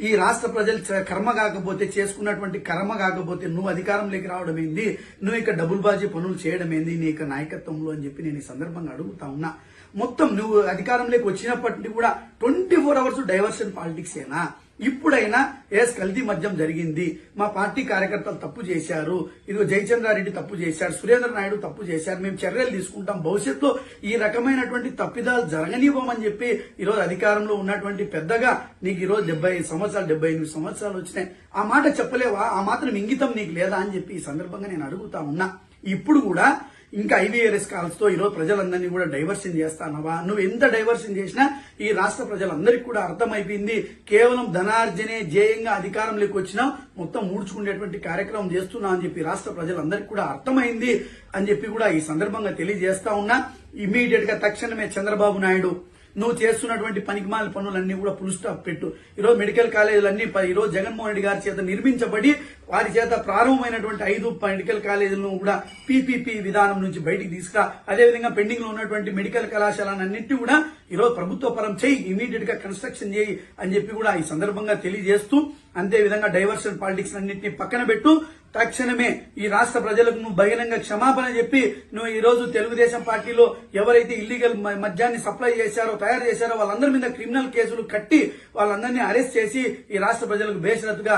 ఈ రాష్ట్ర ప్రజలు చ- కర్మ కాకపోతే చేసుకున్నటువంటి కర్మ కాకపోతే నువ్వు అధికారంలోకి రావడం ఏంది? నువ్వు ఇక డబుల్ బాజీ పనులు చేయడం ఏంది? నీ యొక్క నాయకత్వంలో అని చెప్పి నేను ఈ సందర్భంగా అడుగుతా ఉన్నా. మొత్తం నువ్వు అధికారంలోకి వచ్చినప్పటి కూడా twenty four hours diversion politics ఏనా ఇప్పుడైనా ఎస్ కల్తీ మద్యం జరిగింది. మా పార్టీ కార్యకర్తలు తప్పు చేశారు. ఇదిగో జయచంద్రారెడ్డి తప్పు చేశారు. సురేంద్ర నాయుడు తప్పు చేశారు. మేము చర్యలు తీసుకుంటాం. భవిష్యత్తులో ఈ రకమైనటువంటి తప్పిదాలు జరగనివ్వమని చెప్పి ఈరోజు అధికారంలో ఉన్నటువంటి పెద్దగా నీకు ఈరోజు డెబ్బై ఐదు సంవత్సరాలు డెబ్బై ఎనిమిది సంవత్సరాలు వచ్చినాయి. ఆ మాట చెప్పలేవా? ఆ మాత్రం ఇంగితం నీకు లేదా అని చెప్పి ఈ సందర్భంగా నేను అడుగుతా ఉన్నా. ఇప్పుడు కూడా ఇంకా ఐవీఆర్ఎస్ కాల్స్తో ఈరోజు ప్రజలందరినీ కూడా డైవర్షన్ చేస్తానవా నువ్వు ఎంత డైవర్షన్ చేసినా ఈ రాష్ట్ర ప్రజలందరికీ కూడా అర్థమైపోయింది. కేవలం ధనార్జనే జేయంగా అధికారంలోకి వచ్చినా మొత్తం మూడ్చుకునేటువంటి కార్యక్రమం చేస్తున్నా అని చెప్పి రాష్ట్ర ప్రజలందరికీ కూడా అర్థమైంది అని చెప్పి కూడా ఈ సందర్భంగా తెలియజేస్తా ఉన్నా. ఇమీడియట్గా తక్షణమే చంద్రబాబు నాయుడు నువ్వు చేస్తున్నటువంటి పనికిమాల పనులన్నీ కూడా ఫుల్ స్టాప్ పెట్టు. ఈరోజు మెడికల్ కాలేజీలన్నీ ఈరోజు జగన్మోహన్ రెడ్డి గారి చేత నిర్మించబడి వారి చేత ప్రారంభమైనటువంటి ఐదు మెడికల్ కాలేజీలను కూడా పీపీపీ విధానం నుంచి బయటికి తీసుకురా. అదేవిధంగా పెండింగ్లో ఉన్నటువంటి మెడికల్ కళాశాలన్నింటినీ కూడా ఈరోజు ప్రభుత్వ పరం చేయి ఇమీడియట్గా కన్స్ట్రక్షన్ చేయి అని చెప్పి కూడా ఈ సందర్భంగా తెలియజేస్తూ అంతే విధంగా డైవర్షన్ పాలిటిక్స్ అన్నింటినీ పక్కన పెట్టు. తక్షణమే ఈ రాష్ట్ర ప్రజలకు నువ్వు బహిరంగ క్షమాపణ చెప్పి నువ్వు ఈ రోజు తెలుగుదేశం పార్టీలో ఎవరైతే ఇల్లీగల్ మ- మద్యాన్ని సప్లై చేశారో తయారు చేశారో వాళ్ళందరి మీద క్రిమినల్ కేసులు కట్టి వాళ్ళందరినీ అరెస్ట్ చేసి ఈ రాష్ట్ర ప్రజలకు బేషరత్గా